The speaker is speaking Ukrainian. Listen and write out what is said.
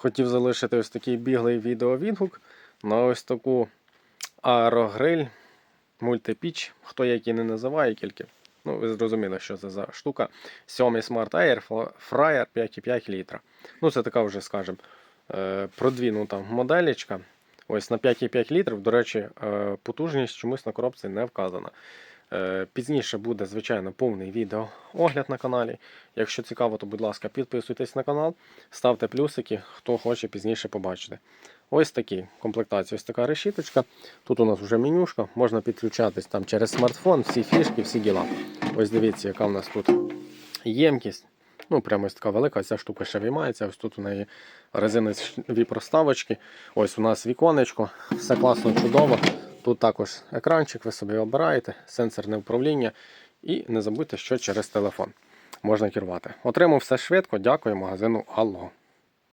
Хотів залишити ось такий біглий відеовідгук на ось таку аерогриль, мультипіч, хто і не називає тільки. Ну, ви зрозуміли, що це за штука. 7 Smart Air Fryer 5,5 літра. Ну, це така вже, скажімо, е, продвинута моделечка. Ось на 5,5 літрів, до речі, е, потужність чомусь на коробці не вказана. Е, Пізніше буде, звичайно, повний відеоогляд на каналі. Якщо цікаво, то будь ласка, підписуйтесь на канал, ставте плюсики, хто хоче пізніше побачити. Ось такі комплектації, ось така решіточка. Тут у нас вже менюшка, можна підключатись там через смартфон, всі фішки, всі діла. Ось дивіться, яка в нас тут ємкість. Ну, прямо ось така велика, ця штука ще виймається. Ось тут у неї резинові проставочки. Ось у нас віконечко, все класно, чудово. Тут також екранчик, ви собі обираєте, сенсорне управління. І не забудьте, що через телефон можна керувати. Отримав все швидко. Дякую магазину Алло.